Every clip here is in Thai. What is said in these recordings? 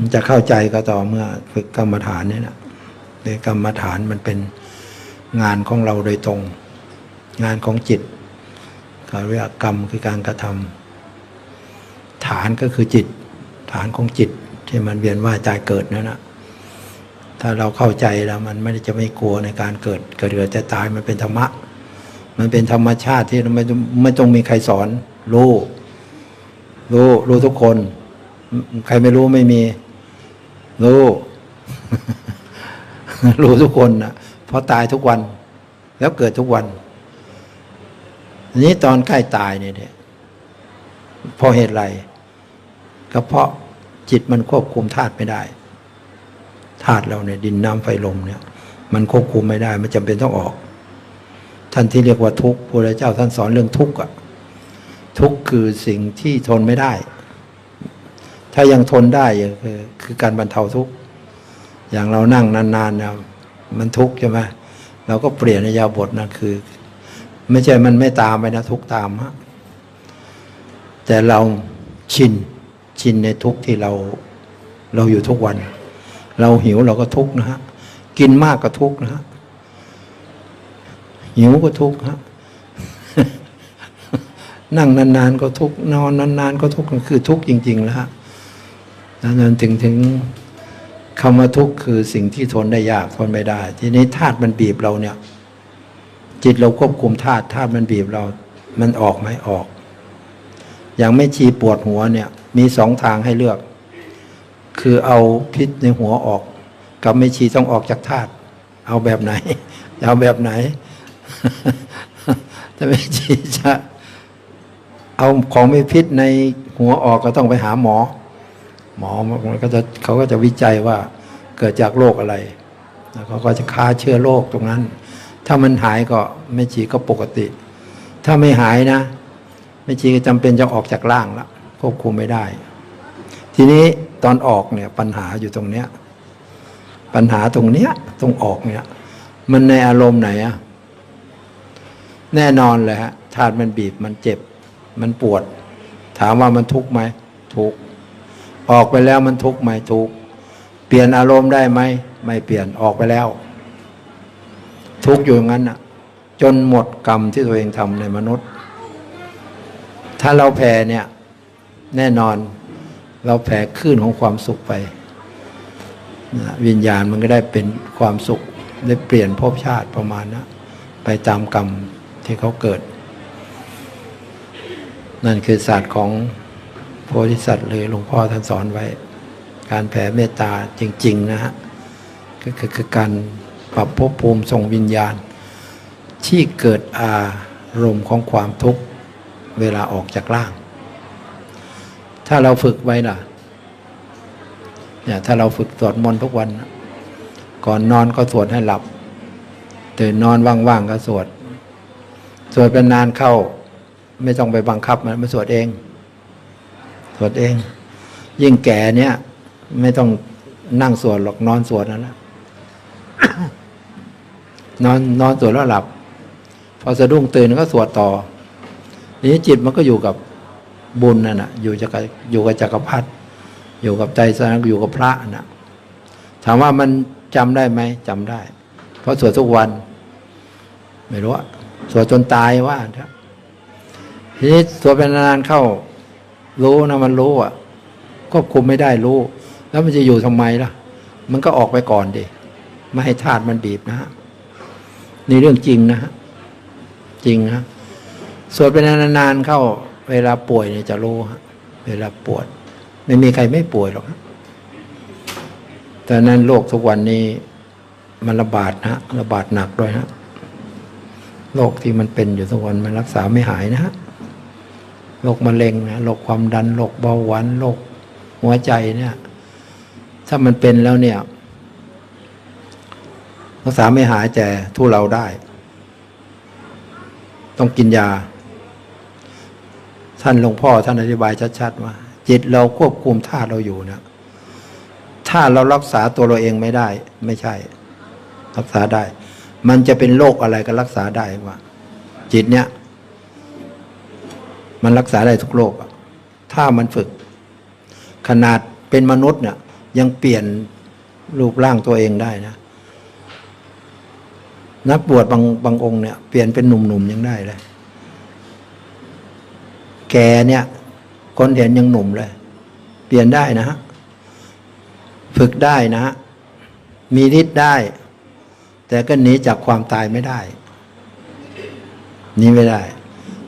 มันจะเข้าใจก็ต่อเมื่อฝึกกรรมฐานเนี่ยนะในกรรมฐานมันเป็นงานของเราโดยตรง งานของจิตเขาเรียกกรรมคือการกระทำฐานก็คือจิต ฐานของจิตที่มันเวียนว่ายตายเกิดนั่นนะถ้าเราเข้าใจแล้วมันไม่ได้จะไม่กลัวในการเกิดเกิดเกิดจะตายมันเป็นธรรมะ มันเป็นธรรมชาติที่ไม่ต้องไม่ต้องมีใครสอนรู้รู้รู้ทุกคน ใครไม่รู้ไม่มี รู้รู้ทุกคนนะเพราะตายทุกวัน แล้วเกิดทุกวันนี้ตอนใกล้ตายเนี่ยเพราะเหตุไรก็เพราะจิตมันควบคุมธาตุไม่ได้ธาตุเราเนี่ยดินน้ำไฟลมเนี่ย มันควบคุมไม่ได้ มันจำเป็นต้องออก ท่านที่เรียกว่าทุกข์พระเจ้าท่านสอนเรื่องทุกข์อะทุกข์คือสิ่งที่ทนไม่ได้ ถ้ายังทนได้อย่างคือคือการบรรเทาทุกข์อย่างเรานั่งนานๆเนี่ยมันทุกข์ใช่ไหมเราก็เปลี่ยนในยาบทนะคือ ไม่ใช่มันไม่ตามไปนะทุกตามฮะแต่เราชินชินในทุกที่เราเราอยู่ทุกวัน เราหิวเราก็ทุกข์นะฮะกินมากก็ทุกข์นะฮะหิวก็ทุกข์ฮะนั่งนานๆก็ทุกข์นอนนานๆก็ทุกข์คือทุกข์จริงๆแล้วฮะ นั้นถึงถึงคำว่าทุกข์คือสิ่งที่ทนได้ยากทนไม่ได้ ทีนี้ธาตุมันบีบเราเนี่ย จิตเราควบคุมธาตุธาตุมันบีบเรา มันออกไหมออก อย่างไม่ชีปวดหัวเนี่ย มีสองทางให้เลือก คือเอาพิษในหัวออก กับไม่ชีต้องออกจากธาตุเอาแบบไหน เอาแบบไหนถ้าไม่ชีจะเอาของมีพิษในหัวออกก็ต้องไปหาหมอ หมอมันก็จะเขาก็จะวิจัยว่าเกิดจากโรคอะไรแล้วเขาก็จะฆ่าเชื้อโรคตรงนั้น ถ้ามันหายก็ไม่ฉีก็ปกติ ถ้าไม่หายนะไม่ฉีก็จำเป็นจะออกจากร่างละควบคุมไม่ได้ ทีนี้ตอนออกเนี่ยปัญหาอยู่ตรงเนี้ยปัญหาตรงเนี้ยตรงออกเนี่ย มันในอารมณ์ไหนอะแน่นอนเลยฮะธาตุมันบีบมันเจ็บ มันปวด ถามว่ามันทุกข์ไหมทุกข์ ออกไปแล้วมันทุกข์ไหมทุกข์เปลี่ยนอารมณ์ได้ไหมไม่เปลี่ยนออกไปแล้ว ทุกข์อยู่อย่างนั้นน่ะ จนหมดกรรมที่ตัวเองทำในมนุษย์ ถ้าเราแผ่เนี่ย แน่นอนเราแผ่คลื่นของความสุขไปวิญญาณมันก็ได้เป็นความสุขได้เปลี่ยนภพชาติประมาณนะไปตามกรรมที่เขาเกิด นั่นคือศาสตร์ของ โพธิสัตว์เลยหลวงพ่อท่านสอนไว้ การแผ่เมตตาจริง ๆ นะฮะก็คือการปรับภพภูมิส่งวิญญาณ ที่เกิดอารมณ์ของความทุกข์เวลาออกจากร่าง ถ้าเราฝึกไว้ล่ะเนี่ยถ้าเราฝึกสวดมนต์ทุกวัน ก่อนนอนก็สวดให้หลับตื่นนอนว่างๆก็สวด สวดเป็นนานเข้า ไม่ต้องไปบังคับมันมาสวดเอง วดเอง ยิ่งแก่เนี่ย ไม่ต้องนั่งสวดหรอกนอนสวดนั่นแหละนอนนอนสวดแล้วหลับ พอสะดุ้งตื่นก็สวดต่อทีนี้จิตมันก็อยู่กับบุญนั่นนะอยู่จักอยู่กับจักรพรรดิอยู่กับใจสนะอยู่กับพระนะถามว่ามันจำได้ไหมจำได้ เพราะสวดทุกวัน ไม่รู้สวดจนตายว่าทีนี้สวดเป็นนานเข้า รู้นะมันรู้อะควบคุมไม่ได้รู้ แล้วมันจะอยู่ทำไมล่ะ มันก็ออกไปก่อนดิไม่ให้ธาตุมันบีบนะฮะนี่เรื่องจริงนะฮะจริงฮะสวดเป็นนานๆเข้า เวลาป่วยเนี่ยจะรู้ฮะเวลาปวด ไม่มีใครไม่ป่วยหรอกแต่นั้นโรคทุกวันนี้มันระบาดนะฮะระบาดหนักด้วยฮะโรคที่มันเป็นอยู่ทุกวันมันรักษาไม่หายนะฮะ โรคมะเร็งนะโรคความดันโรคเบาหวานโรคหัวใจเนี่ย ถ้ามันเป็นแล้วเนี่ยรักษาไม่หายแต่ทุเราได้ ต้องกินยา ท่านหลวงพ่อท่านอธิบายชัดๆว่า จิตเราควบคุมธาตุเราอยู่นะถ้าเรารักษาตัวเราเองไม่ได้ ไม่ใช่ รักษาได้ มันจะเป็นโรคอะไรก็รักษาได้ว่า จิตเนี่ย มันรักษาได้ทุกโรคถ้ามันฝึก ขนาดเป็นมนุษย์เนี่ยยังเปลี่ยนรูปร่างตัวเองได้นะนักบวชบางบางองค์เนี่ยเปลี่ยนเป็นหนุ่มๆยังได้เลย แกเนี่ย คนเห็นยังหนุ่มเลย เปลี่ยนได้นะฮะฝึกได้นะฮะมีฤทธิ์ได้ แต่ก็หนีจากความตายไม่ได้หนี้ไม่ได้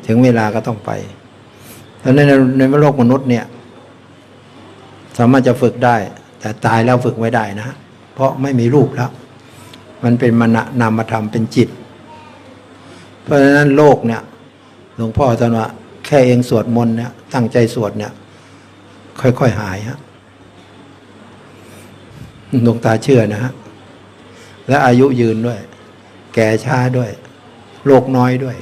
ถึงเวลาก็ต้องไป เพราะฉะนั้นในในโลกมนุษย์เนี่ย สามารถจะฝึกได้ แต่ตายแล้วฝึกไม่ได้นะฮะเพราะไม่มีรูปแล้ว มันเป็นมณะนามธรรมเป็นจิต เพราะฉะนั้นโลกเนี่ยหลวงพ่อท่านว่าแค่เองสวดมนต์เนี่ยตั้งใจสวดเนี่ย ค่อยๆหายฮะดวงตาเชื่อนะฮะและอายุยืนด้วย แก่ช้าด้วยโรคน้อยด้วย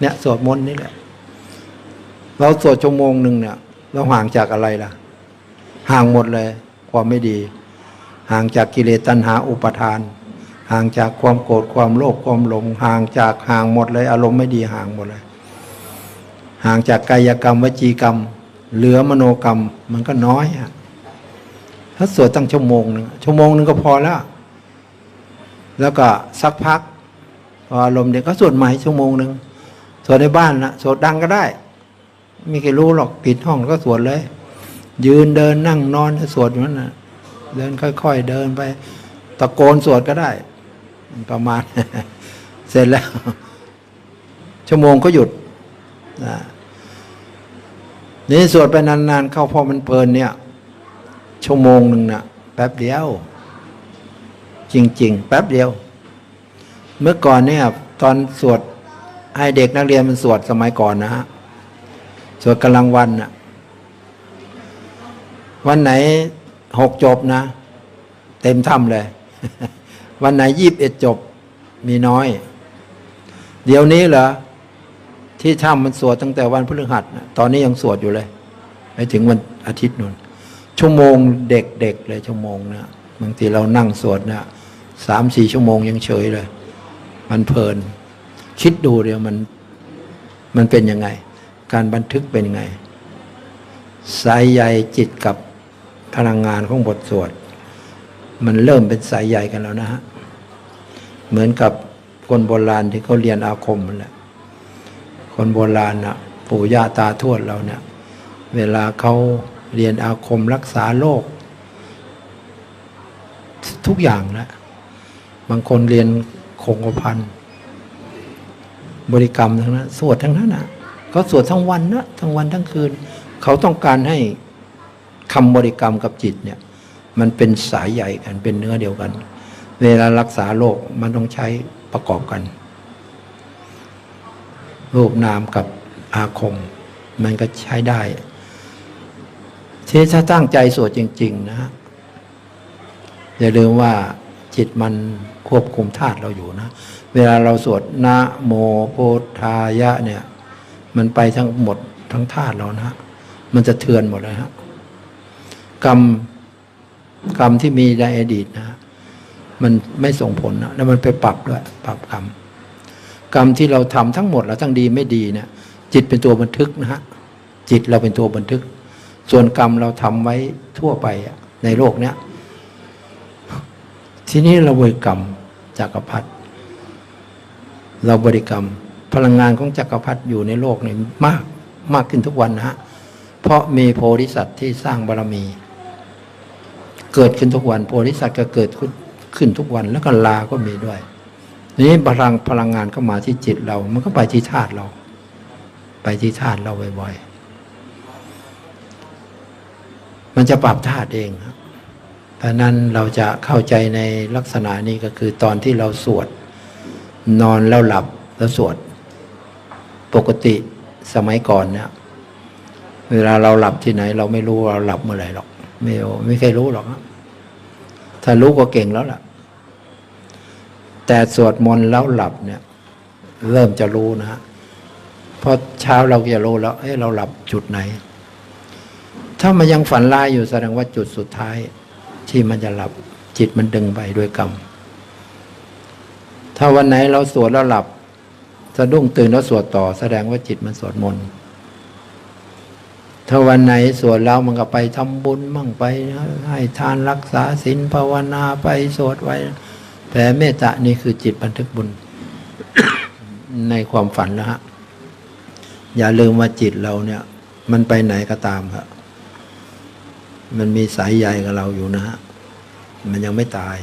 เนี่ยสวดมนต์นี่แหละ เราสวดชั่วโมงหนึ่งเนี่ย เราห่างจากอะไรล่ะ ห่างหมดเลย ความไม่ดี ห่างจากกิเลสตัณหาอุปทาน ห่างจากความโกรธความโลภความหลง ห่างจากห่างหมดเลย อารมณ์ไม่ดีห่างหมดเลย ห่างจากกายกรรมวจีกรรม เหลือมโนกรรมมันก็น้อยฮะถ้าสวดตั้งชั่วโมงหนึ่งชั่วโมงหนึ่งก็พอแล้ว แล้วก็สักพักพออารมณ์เด็กก็สวดใหม่ชั่วโมงหนึ่งสวดในบ้านนะสวดดังก็ได้ ไมมีใครรู้หรอกปิดห้องก็สวดเลย ยืนเดินนั่งนอนสวดอยู่นั่นนะเดินค่อย ๆ เดินไป ตะโกนสวดก็ได้ประมาณ เสร็จแล้ว ชั่วโมงก็หยุดนะนี่สวดไปนานๆ เข้าพอมันเพลินเนี่ย ชั่วโมงหนึ่งน่ะ แป๊บเดียว จริง ๆ แป๊บเดียว เมื่อก่อนเนี่ย ตอนสวดให้เด็กนักเรียนมันสวดสมัยก่อนนะฮะ สวดกำลังวันน่ะวันไหนหกจบนะ เต็มถ้ำเลย วันไหนยีบเอ็ดจบมีน้อย เดี๋ยวนี้เหรอ ที่ถ้ำมันสวดตั้งแต่วันพฤหัสนะตอนนี้ยังสวดอยู่เลยไปถึงวันอาทิตย์นู่นชั่วโมงเด็กๆเลยชั่วโมงนะบางทีเรานั่งสวดนะสามสี่ชั่วโมงยังเฉยเลย มันเพลิน คิดดูเดียวมัน มันเป็นยังไง การบันทึกเป็นยังไง สายใยจิตกับพลังงานของบทสวด มันเริ่มเป็นสายใยกันแล้วนะฮะ เหมือนกับคนโบราณที่เขาเรียนอาคมนั่นแหละคนโบราณนะปู่ย่าตาทวดเราเนี่ย เวลาเขาเรียนอาคมรักษาโรคทุกอย่างนะบางคนเรียนคงกระพันบริกรรมทั้งนั้นสวดทั้งนั้นนะ เขาสวดทั้งวันนะทั้งวันทั้งคืน เขาต้องการให้คำบริกรรมกับจิตเนี่ย มันเป็นสายใหญ่กันเป็นเนื้อเดียวกัน เวลารักษาโรคมันต้องใช้ประกอบกันรูปนามกับอาคม มันก็ใช้ได้ทีถ้าตั้งใจสวดจริง ๆ นะอย่าลืมว่าจิตมันควบคุมธาตุเราอยู่นะ เวลาเราสวดนะโมโพธายะเนี่ย มันไปทั้งหมดทั้งธาตุเรานะ มันจะเทือนหมดเลยฮะกรรมกรรมที่มีในอดีตนะ มันไม่ส่งผลนะแล้วมันไปปรับด้วยปรับกรรมกรรมที่เราทำทั้งหมดแล้วทั้งดีไม่ดีเนี่ยจิตเป็นตัวบันทึกนะฮะจิตเราเป็นตัวบันทึก ส่วนกรรมเราทำไว้ทั่วไปอะในโลกเนี้ยทีนี้เราบริกรรมจักรพรรดิเราบริกรรม พลังงานของจักรพรรดิอยู่ในโลกนี้มากมากขึ้นทุกวันนะฮะเพราะมีโพธิสัตว์ที่สร้างบารมี เกิดขึ้นทุกวัน โพธิสัตว์ก็เกิดขึ้นทุกวัน แล้วก็ลาก็มีด้วยนี้พลังพลังงานก็มาที่จิตเรา มันก็ไปที่ธาตุเรา ไปที่ธาตุเราบ่อยๆ มันจะปรับธาตุเองครับเพราะนั้นเราจะเข้าใจในลักษณะนี้ก็คือตอนที่เราสวด นอนแล้วหลับแล้วสวด ปกติสมัยก่อนเนี่ยเวลาเราหลับที่ไหน เราไม่รู้เราหลับเมื่อไหร่หรอก ไม่ไม่เคยรู้หรอกถ้ารู้ก็เก่งแล้วล่ะ แต่สวดมนต์แล้วหลับเนี่ย เริ่มจะรู้นะฮะพอเช้าเราจะรู้แล้วเอ้เราหลับจุดไหน ถ้ามันยังฝันร้ายอยู่แสดงว่าจุดสุดท้าย ที่มันจะหลับจิตมันดึงไปด้วยกรรมถ้าวันไหนเราสวดแล้วหลับ สะดุ้งตื่นแล้วสวดต่อ แสดงว่าจิตมันสวดมนต์ถ้าวันไหนสวดแล้วมันก็ไปทำบุญมั่งไป ให้ทานรักษาศีลภาวนาไปสวดไว้แผ่เมตตานี่คือจิตบันทึกบุญ ในความฝันนะฮะ อย่าลืมว่าจิตเราเนี่ย มันไปไหนก็ตามครับมันมีสายใยกับเราอยู่นะฮะ มันยังไม่ตาย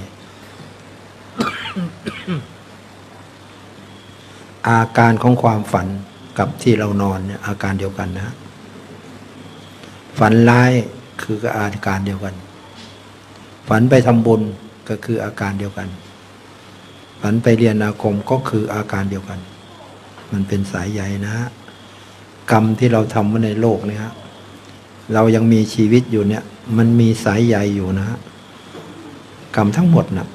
อาการของความฝันกับที่เรานอนเนี่ยอาการเดียวกันนะ ฝันร้ายคืออาการเดียวกัน ฝันไปทำบุญก็คืออาการเดียวกัน ฝันไปเรียนอาคมก็คืออาการเดียวกัน มันเป็นสายใยนะฮะกรรมที่เราทำไว้ในโลกเนี่ยเรายังมีชีวิตอยู่เนี่ย มันมีสายใยอยู่นะฮะกรรมทั้งหมดนะ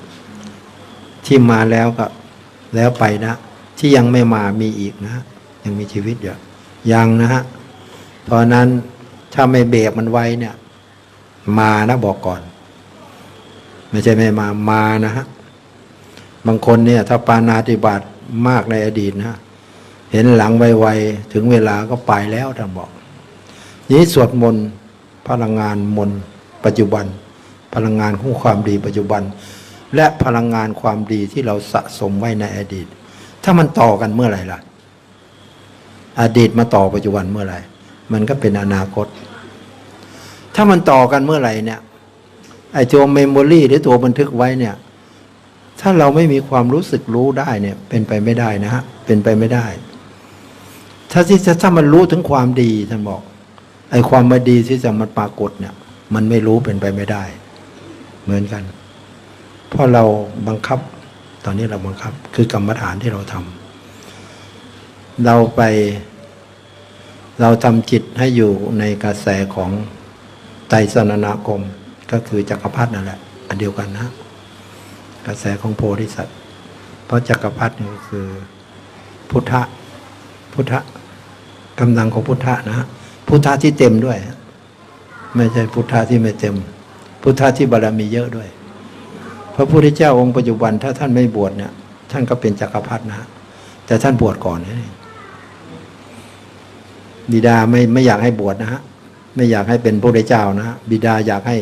ที่มาแล้วก็แล้วไปนะ ที่ยังไม่มามีอีกนะ ยังมีชีวิตอยู่ยังนะฮะเพราะนั้นถ้าไม่เบรกมันไว้เนี่ย มานะบอกก่อน ไม่ใช่ไม่มามานะฮะบางคนเนี่ย ถ้าปานาติบาตมากในอดีตนะเห็นหลังไวๆถึงเวลาก็ไปแล้วท่านบอกนี้สวดมนต์พลังงานมนต์ปัจจุบัน พลังงานของความดีปัจจุบัน และพลังงานความดีที่เราสะสมไว้ในอดีต ถ้ามันต่อกันเมื่อไหร่ล่ะ อดีตมาต่อปัจจุบันเมื่อไหร่ มันก็เป็นอนาคต ถ้ามันต่อกันเมื่อไหร่เนี่ยไอ้ตัวเมมโมรีหรือตัวบันทึกไว้เนี่ย ถ้าเราไม่มีความรู้สึกรู้ได้เนี่ย เป็นไปไม่ได้นะฮะเป็นไปไม่ได้ ถ้าที่ถ้ามันรู้ถึงความดีท่านบอกไอ้ความไม่ดีที่จะมันปรากฏเนี่ย มันไม่รู้เป็นไปไม่ได้ เหมือนกัน เพราะเราบังคับ ตอนนี้เราบังคับ คือกรรมฐานที่เราทำเราไป เราทำจิตให้อยู่ในกระแสของไตรสนนาคมก็คือจักรพรรดินั่นแหละ อันเดียวกันนะ กระแสของโพธิสัตว์เพราะจักรพรรดินี่คือ พุทธะพุทธะกำลังของพุทธะนะฮะพุทธะที่เต็มด้วย ไม่ใช่พุทธะที่ไม่เต็ม พุทธะที่บารมีเยอะด้วย พระพุทธเจ้าองค์ปัจจุบัน ถ้าท่านไม่บวชเนี่ย ท่านก็เป็นจักรพรรดินะ แต่ท่านบวชก่อนนี่บิดาไม่ไม่อยากให้บวชนะฮะไม่อยากให้เป็นพระพุทธเจ้านะฮะบิดาอยากให้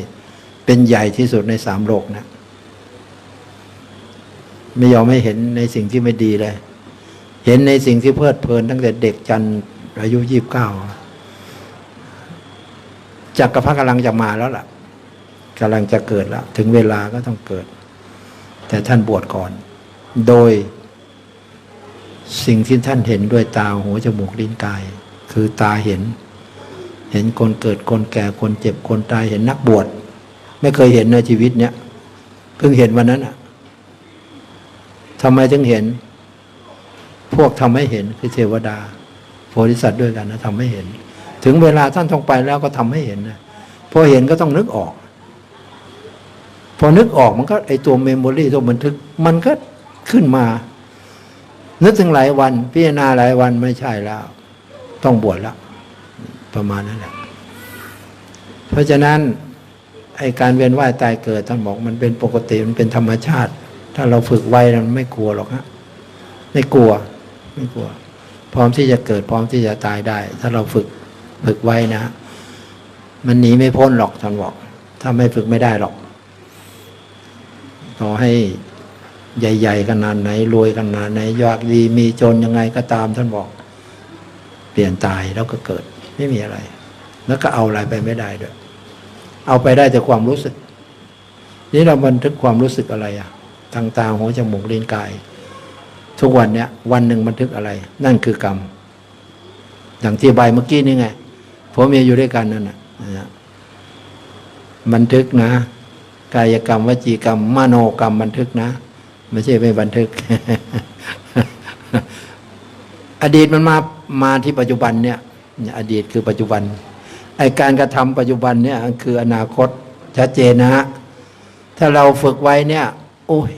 เป็นใหญ่ที่สุดในสามโลกนะ ไม่ยอมให้เห็นในสิ่งที่ไม่ดีเลย เห็นในสิ่งที่เพลิดเพลิน ตั้งแต่เด็กจันอายุยี่บเก้าจักรพรรดิกำลังจะมาแล้วล่ะกำลังจะเกิดแล้ว ถึงเวลาก็ต้องเกิด แต่ท่านบวชก่อน โดยสิ่งที่ท่านเห็นด้วยตาหูจมูกลิ้นกาย คือตาเห็น เห็นคนเกิดคนแก่คนเจ็บคนตายเห็นนักบวชไม่เคยเห็นในชีวิตเนี้ยเพิ่งเห็นวันนั้นอะทำไมถึงเห็น พวกทำให้เห็นคือเทวดาโพธิสัตว์ด้วยกันนะทำให้เห็น ถึงเวลาท่านต้องไปแล้วก็ทำให้เห็นนะพอเห็นก็ต้องนึกออก พอนึกออกมันก็ไอตัวเมมโมรีตัวบันทึกมันก็ขึ้นมา นึกถึงหลายวัน พิจารณาหลายวันไม่ใช่แล้ว ต้องบวชแล้ว ประมาณนั้นแหละเพราะฉะนั้นไอการเวียนว่ายตายเกิดท่านบอกมันเป็นปกติมันเป็นธรรมชาติ ถ้าเราฝึกไว้มันไม่กลัวหรอกฮะไม่กลัว ไม่กลัว พร้อมที่จะเกิดพร้อมที่จะตายได้ ถ้าเราฝึกฝึกไว้นะ มันหนีไม่พ้นหรอกท่านบอก ถ้าไม่ฝึกไม่ได้หรอก ต่อให้ใหญ่ ๆ ขนาดไหนรวยขนาดไหนยากดีมีจนยังไงก็ตามท่านบอก เปลี่ยนตายแล้วก็เกิด ไม่มีอะไร แล้วก็เอาอะไรไปไม่ได้ด้วยเอาไปได้แต่ความรู้สึก นี่เราบันทึกความรู้สึกอะไรอะทางตาหูจมูกลิ้นกาย ทุกวันเนี้ยวันหนึ่งบันทึกอะไร นั่นคือกรรมอย่างที่ใบเมื่อกี้นี่ไงผัวเมียอยู่ด้วยกันนั่นนะบันทึกนะ กายกรรมวจีกรรมมโนกรรมบันทึกนะไม่ใช่ไม่บันทึก อดีตมันมามาที่ปัจจุบันเนี่ยอดีตคือปัจจุบันไอการกระทำปัจจุบันเนี่ยคืออนาคตชัดเจนนะฮะถ้าเราฝึกไว้เนี่ย โอ้ย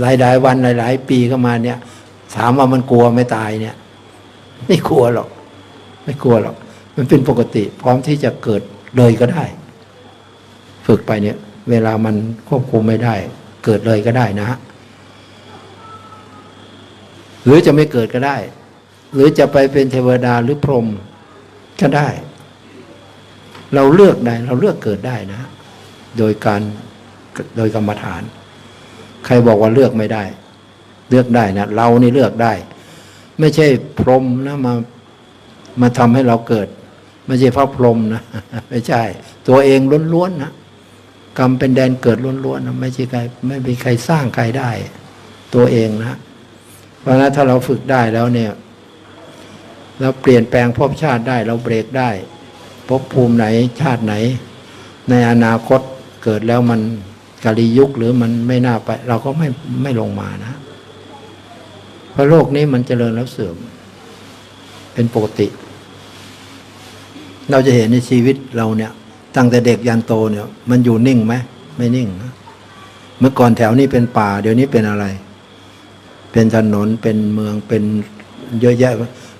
หลายๆวันหลายๆปีเข้ามาเนี่ย ถามว่ามันกลัวไม่ตายเนี่ย ไม่กลัวหรอก ไม่กลัวหรอก มันเป็นปกติ พร้อมที่จะเกิดเลยก็ได้ ฝึกไปเนี่ย เวลามันควบคุมไม่ได้ เกิดเลยก็ได้นะฮะหรือจะไม่เกิดก็ได้ หรือจะไปเป็นเทวดาหรือพรหมก็ได้ เราเลือกได้เราเลือกเกิดได้นะ โดยการโดยกรรมฐาน ใครบอกว่าเลือกไม่ได้ เลือกได้นะเรานี่เลือกได้ ไม่ใช่พรหมนะมามาทำให้เราเกิด ไม่ใช่พระพรหมนะ ไม่ใช่ ตัวเองล้วนๆนะ กรรมเป็นแดนเกิดล้วนๆนะไม่ใช่ใครไม่มีใครสร้างใครได้ ตัวเองนะ เพราะฉะนั้นถ้าเราฝึกได้แล้วเนี่ย เราเปลี่ยนแปลงภพชาติได้ เราเบรกได้ภพภูมิไหนชาติไหน ในอนาคตเกิดแล้วมันกาลียุคหรือมันไม่น่าไป เราก็ไม่ไม่ลงมานะ เพราะโลกนี้มันเจริญแล้วเสื่อม เป็นปกติ เราจะเห็นในชีวิตเราเนี่ย ตั้งแต่เด็กยันโตเนี่ย มันอยู่นิ่งไหมไม่นิ่งนะเมื่อก่อนแถวนี้เป็นป่า เดี๋ยวนี้เป็นอะไร เป็นถนนเป็นเมืองเป็นเยอะแยะ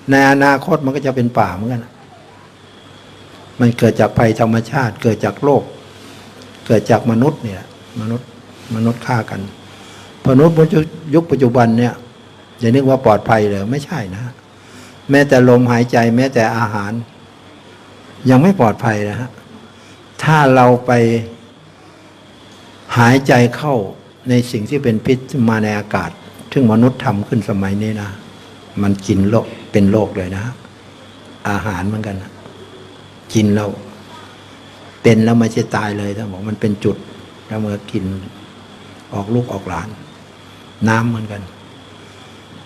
ในอนาคตมันก็จะเป็นป่าเหมือนกันมันเกิดจากภัยธรรมชาติ เกิดจากโลก เกิดจากมนุษย์เนี่ย มนุษย์มนุษย์ฆ่ากันมนุษย์ยุคปัจจุบันเนี่ยอย่านึกว่าปลอดภัยเลยไม่ใช่นะ แม้แต่ลมหายใจ แม้แต่อาหาร ยังไม่ปลอดภัยนะฮะ ถ้าเราไปหายใจเข้าในสิ่งที่เป็นพิษมาในอากาศ ซึ่งมนุษย์ทำขึ้นสมัยนี้นะ มันกินโรคเป็นโรคเลยนะ อาหารเหมือนกันนะกินแล้วเป็นแล้วไม่ใช่ตายเลยท่านบอกมันเป็นจุดแล้วเมื่อกินออกลูกออกหลาน น้ำเหมือนกัน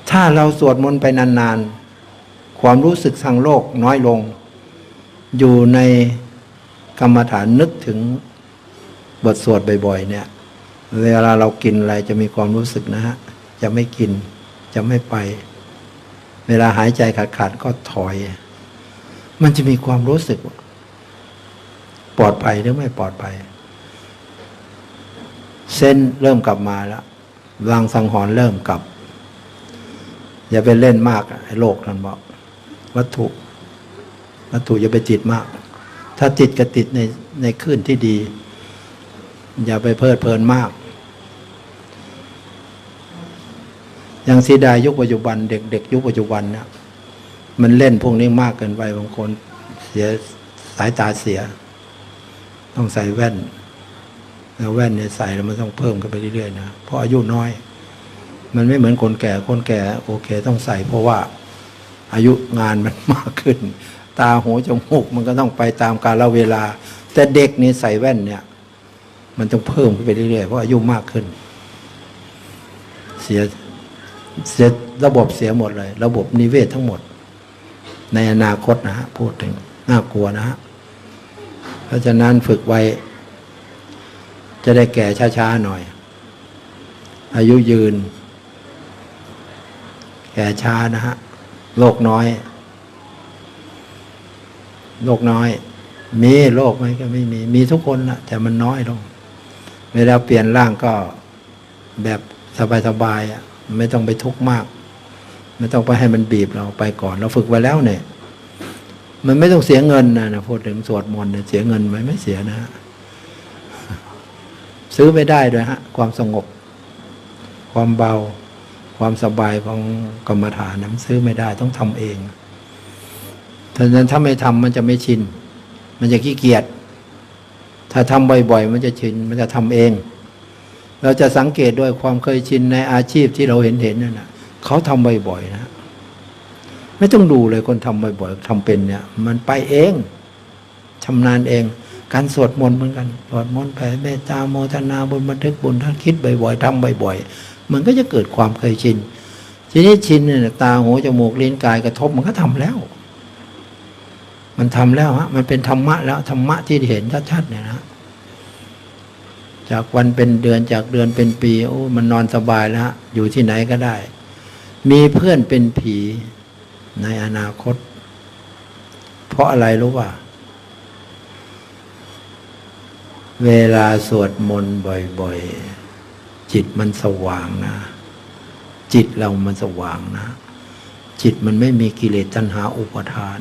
ถ้าเราสวดมนต์ไปนานๆ ความรู้สึกทางโลกน้อยลง อยู่ใน กรรมฐานนึกถึงบทสวดบ่อยๆ เนี่ย เวลาเรากินอะไรจะมีความรู้สึกนะฮะ จะไม่กิน จะไม่ไป เวลาหายใจขาดๆก็ถอย มันจะมีความรู้สึก ปลอดภัยหรือไม่ปลอดภัย เส้นเริ่มกลับมาแล้ววางสังหรณ์เริ่มกลับ อย่าไปเล่นมากไอ้โลกท่นบอก วัตถุ วัตถุอย่าไปจิตมาก ถ้าจิตก็ติดในในคลื่นที่ดี อย่าไปเพลิดเพลินมาก อย่างสีดายยุคปัจจุบัน เด็กๆยุคปัจจุบันเนี่ยมันเล่นพวกนี้มากเกินไปบางคนเสียสายตาเสีย ต้องใส่แว่นแล้วแว่นเนี่ยใส่แล้วมันต้องเพิ่มกันไปเรื่อยๆนะเพราะอายุน้อย มันไม่เหมือนคนแก่คนแก่ โอเค ต้องใส่เพราะว่าอายุงานมันมากขึ้น ตาหูจมูกมันก็ต้องไปตามกาลเวลา แต่เด็กนี่ใส่แว่นเนี่ย มันต้องเพิ่มขึ้นไปเรื่อยๆเพราะอายุมากขึ้น เสียเสียระบบเสียหมดเลย ระบบนิเวศทั้งหมด ในอนาคตนะฮะพูดถึงน่ากลัวนะฮะเพราะฉะนั้นฝึกไว้ จะได้แก่ช้าๆหน่อย อายุยืน แก่ช้านะฮะโรคน้อย โรคน้อย มีโรคไหมก็ไม่มี มีทุกคนนะแต่มันน้อยลง เวลาเปลี่ยนร่างก็แบบสบายๆไม่ต้องไปทุกข์มาก ไม่ต้องไปให้มันบีบเราไปก่อน เราฝึกไว้แล้วเนี่ย มันไม่ต้องเสียเงินนะนะพูดถึงสวดมนต์เนี่ยเสียเงินไหมไม่เสียนะ ซื้อไม่ได้ด้วยฮะ ความสงบ ความเบา ความสบายของกรรมฐานนะมันซื้อไม่ได้ต้องทำเอง ถ้าะฉะนั้นถ้าไม่ทำมันจะไม่ชิน มันจะขี้เกียจ ถ้าทำบ่อยๆ มันจะชิน มันจะทำเอง เราจะสังเกตด้วยความเคยชินในอาชีพที่เราเห็นเห็นนั่นนะเขาทำบ่อยๆนะ ไม่ต้องดูเลยคนทำบ่อยๆทำเป็นเนี่ย มันไปเองชำนาญเอง การสวดมนต์เหมือนกันสวดมนต์แผ่เมตตาโมทนาบุญบันทึกบุญท่านคิดบ่อยๆทำบ่อยๆ มันก็จะเกิดความเคยชินทีนี้ชินเนี่ยตาหูจมูกลิ้นกายกระทบมันก็ทำแล้ว มันทำแล้วฮะมันเป็นธรรมะแล้วธรรมะที่เห็นชัดๆเนี่ยนะจากวันเป็นเดือนจากเดือนเป็นปีโอ้มันนอนสบายแล้วฮะอยู่ที่ไหนก็ได้ มีเพื่อนเป็นผีในอนาคต เพราะอะไรรู้ป่ะเวลาสวดมนต์บ่อยๆ จิตมันสว่างนะ จิตเรามันสว่างนะ จิตมันไม่มีกิเลสตัณหาอุปทาน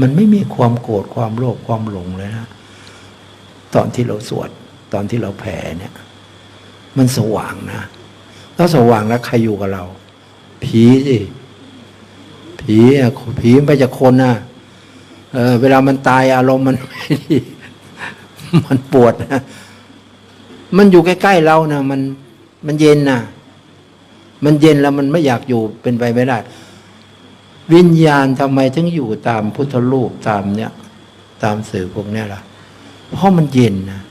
มันไม่มีความโกรธความโลภความหลงเลยนะตอนที่เราสวด ตอนที่เราแผ่เนี่ย มันสว่างนะแล้วสว่างแล้วใครอยู่กับเรา ผีสิผีอะผีไปจากคนนะเออ เวลามันตายอารมณ์มันไม่ดีมันปวดนะมันอยู่ใกล้ๆเรานะมันมันเย็นนะมันเย็นแล้วมันไม่อยากอยู่เป็นไปไม่ได้ วิญญาณทำไมถึงอยู่ตามพุทธรูปตามเนี้ยตามสื่อพวกนี้ล่ะ เพราะมันเย็นนะ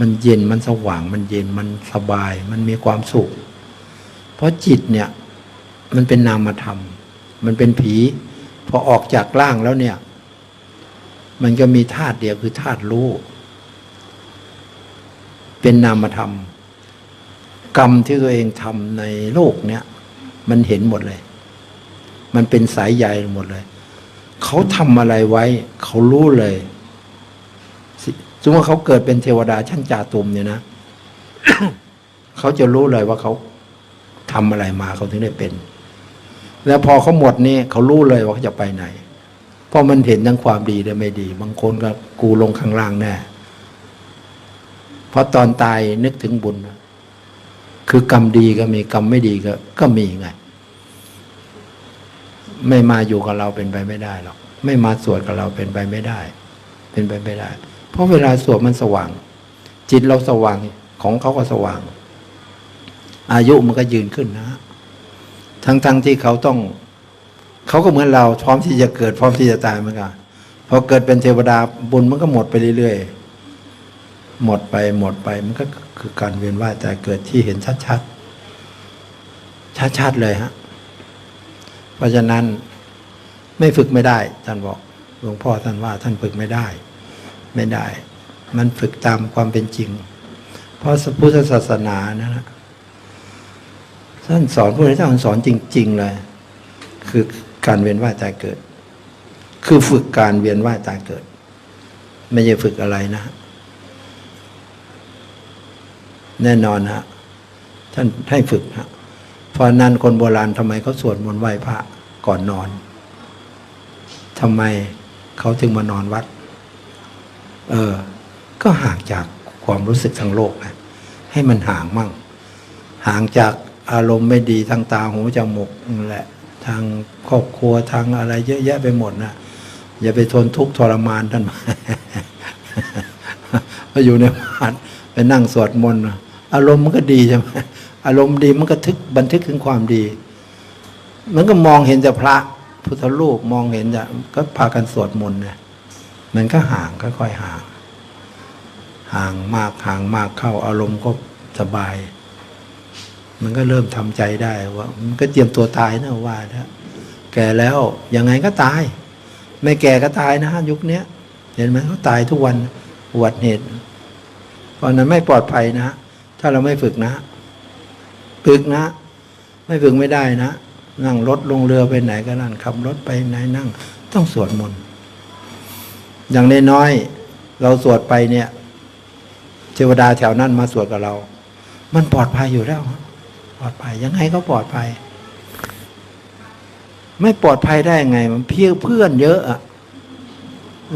มันเย็นมันสว่างมันเย็นมันสบาย มันมีความสุข เพราะจิตเนี่ย มันเป็นนามธรรม มันเป็นผี พอออกจากร่างแล้วเนี่ย มันก็มีธาตุเดียวคือธาตุรู้เป็นนามธรรม กรรมที่ตัวเองทำในโลกเนี่ย มันเห็นหมดเลย มันเป็นสายใยหมดเลย เขาทำอะไรไว้ เขารู้เลยสมมติว่าเขาเกิดเป็นเทวดาชั้นจาตุมเนี่ยนะ เขาจะรู้เลยว่าเขาทำอะไรมาเขาถึงได้เป็น แล้วพอเขาหมดนี่เขารู้เลยว่าเขาจะไปไหน เพราะมันเห็นทั้งความดีและไม่ดี บางคนก็กูลงข้างล่างแน่เพราะตอนตายนึกถึงบุญ คือกรรมดีก็มีกรรมไม่ดีก็ ก็มีไง ไม่มาอยู่กับเราเป็นไปไม่ได้หรอกไม่มาสวดกับเราเป็นไปไม่ได้ เป็นไปไม่ได้ เพราะเวลาสวดมันสว่าง จิตเราสว่างของเขาก็สว่าง อายุมันก็ยืนขึ้นนะ ทั้งๆทที่เขาต้อง เขาก็เหมือนเราพร้อมที่จะเกิด พร้อมที่จะตายเหมือนกันพอเกิดเป็นเทวดาบุญมันก็หมดไปเรื่อยๆหมดไปหมดไปมันก็คือการเวียนว่ายแต่เกิดที่เห็นชัดๆชัดๆเลยฮะ ราะฉะนั้นไม่ฝึกไม่ได้ ท่านบอกหลวงพ่อท่านว่าท่านฝึกไม่ได้ ไม่ได้ มันฝึกตามความเป็นจริง เพราะพุทธศาสนานะนะท่านสอนพระพุทธเจ้าสอนจริง ๆ เลย คือการเวียนว่ายตายเกิด คือฝึกการเวียนว่ายตายเกิด ไม่ใช่ฝึกอะไรนะ แน่นอนฮะท่านให้ฝึกฮะ เพราะนั้นคนโบราณทำไมเขาสวดมนต์ไหว้พระก่อนนอนทำไมเขาถึงมานอนวัด เออ ก็ห่างจากความรู้สึกทางโลกนะ ให้มันห่างมั่ง ห่างจากอารมณ์ไม่ดีทางตาหูจมูกแหละ ทางครอบครัวทางอะไรเยอะแยะไปหมดนะอย่าไปทนทุกข์ทรมานท่านมาอยู่ในวัดไปนั่งสวดมนต์อารมณ์มันก็ดีใช่ไหม อารมณ์ดีมันก็ทึกบันทึกถึงความดี มันก็มองเห็นแต่พระพุทธรูปมองเห็นแต่ก็พากันสวดมนต์เนี่ยมันก็ห่างค่อยๆห่าง ห่างมากห่างมากเข้าอารมณ์ก็สบาย มันก็เริ่มทำใจได้ว่า มันก็เตรียมตัวตายนะว่านะแก่แล้วยังไงก็ตาย ไม่แก่ก็ตายนะยุคเนี้ยเห็นไหมเขาตายทุกวันอุบัติเหตุ เพราะนั้นไม่ปลอดภัยนะ ถ้าเราไม่ฝึกนะ ฝึกนะ ไม่ฝึกไม่ได้นะ นั่งรถลงเรือไปไหนก็นั่นขับรถไปไหนนั่ง ต้องสวดมนต์อย่างน้อยๆเราสวดไปเนี่ยเทวดาแถวนั้นมาสวดกับเรา มันปลอดภัยอยู่แล้ว ปลอดภัยยังไงก็ปลอดภัย ไม่ปลอดภัยได้ไง มันเพียเพื่อนเยอะอะ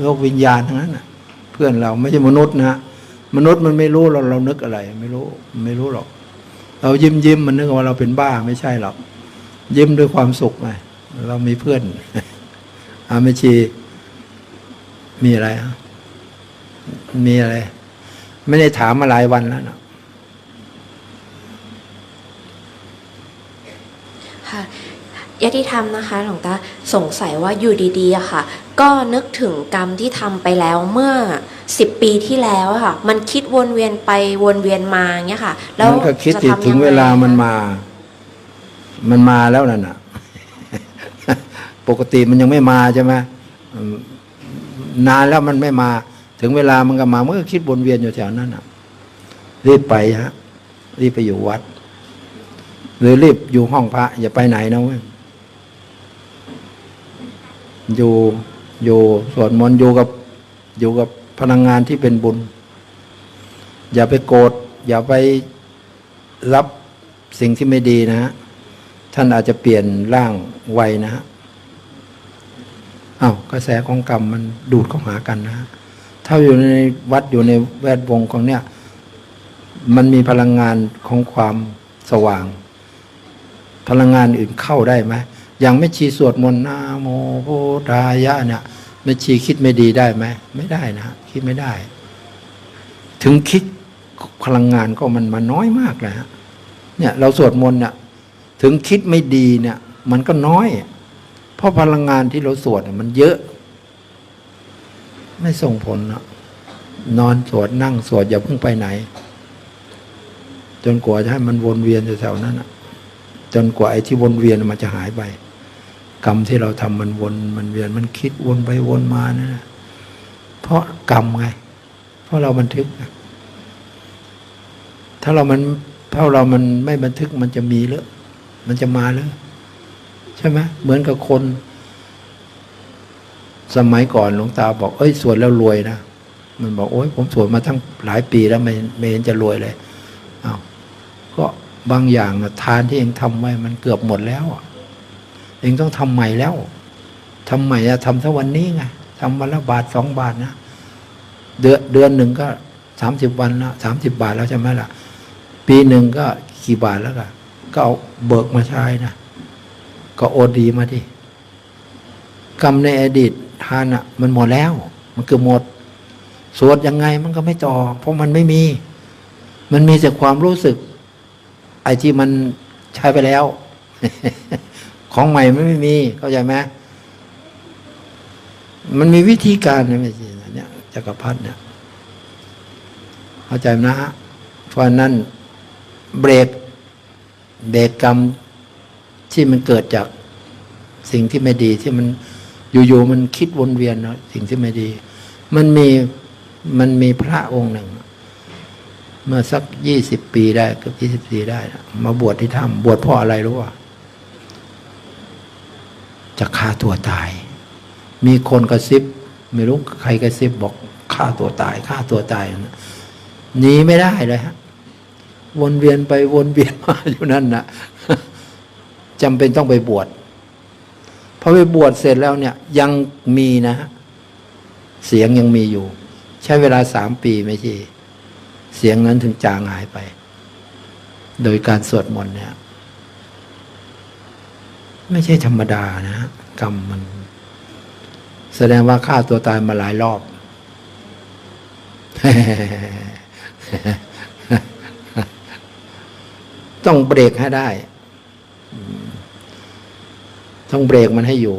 โลกวิญญาณทั้งนั้นอะเพื่อนเราไม่ใช่มนุษย์นะมนุษย์มันไม่รู้เราเรานึกอะไร ไม่รู้ ไม่รู้หรอก เรายิ้มยิ้มมันนึกว่าเราเป็นบ้าไม่ใช่หรอกยิ้มด้วยความสุขไงเรามีเพื่อนอาเมชีมีอะไรมีอะไร ไม่ได้ถามมาหลายวันแล้วนาะ ญาติธรรมนะคะหลวงตาสงสัยว่าอยู่ดีๆอะค่ะ ก็นึกถึงกรรมที่ทำไปแล้วเมื่อสิบปีที่แล้วอะค่ะ มันคิดวนเวียนไปวนเวียนมาอย่างเงี้ยค่ะ แล้วมันก็คิดจะติดทำถึงยัไเวลามันมา มันมาแล้วนั่นน่ะปกติมันยังไม่มาใช่ไหมอืมนานแล้วมันไม่มา ถึงเวลามันก็มามันก็คิดวนเวียนอยู่แถวนั้นน่ะรีบไปฮะรีบไปอยู่วัด หรือรีบอยู่ห้องพระอย่าไปไหนนะเว้ย อยู่อยู่สวดมนต์อยู่กับอยู่กับพลังงานที่เป็นบุญ อย่าไปโกรธอย่าไปรับสิ่งที่ไม่ดีนะฮะท่านอาจจะเปลี่ยนร่างไวนะฮะอ้าวกระแสของกรรมมันดูดเข้าหากันนะฮะถ้าอยู่ในวัดอยู่ในแวดวงของเนี้ยมันมีพลังงานของความสว่าง พลังงานอื่นเข้าได้ไหม อย่างไม่ชีสวดมนต์นาโมพุทธายะเนี่ยไม่ชีคิดไม่ดีได้ไหมไม่ได้นะคิดไม่ได้ ถึงคิดพลังงานก็มันมาน้อยมากเลยฮะเนี่ยเราสวดมนต์เนี่ยถึงคิดไม่ดีเนี่ย มันก็น้อย เพราะพลังงานที่เราสวดมันเยอะ ไม่ส่งผลนะนอนสวดนั่งสวดอย่าเพิ่งไปไหน จนกว่าจะให้มันวนเวียนอยู่แถวนั้นนะจนกว่าไอ้ที่วนเวียนมันจะหายไป กรรมที่เราทำมันวนมันเวียนมันคิดวนไปวนมานะนะเพราะกรรมไง เพราะเราบันทึก ถ้าเรามันถ้าเรามันไม่บันทึกมันจะมีเลยมันจะมาเลยใช่ไหมเหมือนกับคน สมัยก่อนหลวงตาบอก เอ้ยสวดแล้วรวยนะมันบอกโอ้ยผมสวดมาตั้งหลายปีแล้วไม่ไม่เห็นจะรวยเลยอ้าวก็บางอย่างทานที่เองทำไว้มันเกือบหมดแล้วอะ เองต้องทำใหม่แล้วทำใหม่อะทำทั้งวันนี้ไงทำวันละบาทสองบาทนะ เดือนเดือนหนึ่งก็สามสิบวันละสามสิบบาทแล้วใช่ไหมล่ะ ปีหนึ่งก็กี่บาทแล้วก็ก็เอาเบิกมาใช้นะ ก็โอดีมาดิกรรมในอดีตทานอะมันหมดแล้ว มันคือหมดสวดยังไงมันก็ไม่ต่อ เพราะมันไม่มี มันมีแต่ความรู้สึก ไอ้ที่มันใช้ไปแล้ว ของใหม่มันไม่มีเข้าใจไหมมันมีวิธีการนะไม่ใช่เนี่ยจักรพรรดิเนี่ยเข้าใจนะฮะเพราะฉะนั้นเบรกเบรกกรรมที่มันเกิดจากสิ่งที่ไม่ดีที่มันอยู่ๆมันคิดวนเวียนเนาะสิ่งที่ไม่ดี มันมีมันมีพระองค์หนึ่ง เมื่อสักยี่สิบปีได้เกือบยี่สิบปีได้นะมาบวชที่ถ้ำบวชเพราะอะไรรู้ป่ะ จะฆ่าตัวตาย มีคนกระซิบ ไม่รู้ใครกระซิบบอกฆ่าตัวตายฆ่าตัวตายนะหนีไม่ได้เลยฮะวนเวียนไปวนเวียนมาอยู่นั่นนะจำเป็นต้องไปบวชพอไปบวชเสร็จแล้วเนี่ย ยังมีนะฮะเสียงยังมีอยู่ ใช้เวลาสามปีไม่ใช่เสียงนั้นถึงจางหายไป โดยการสวดมนต์เนี่ย ไม่ใช่ธรรมดานะ กรรมมัน แสดงว่าฆ่าตัวตายมาหลายรอบ ต้องเบรกให้ได้ ต้องเบรกมันให้อยู่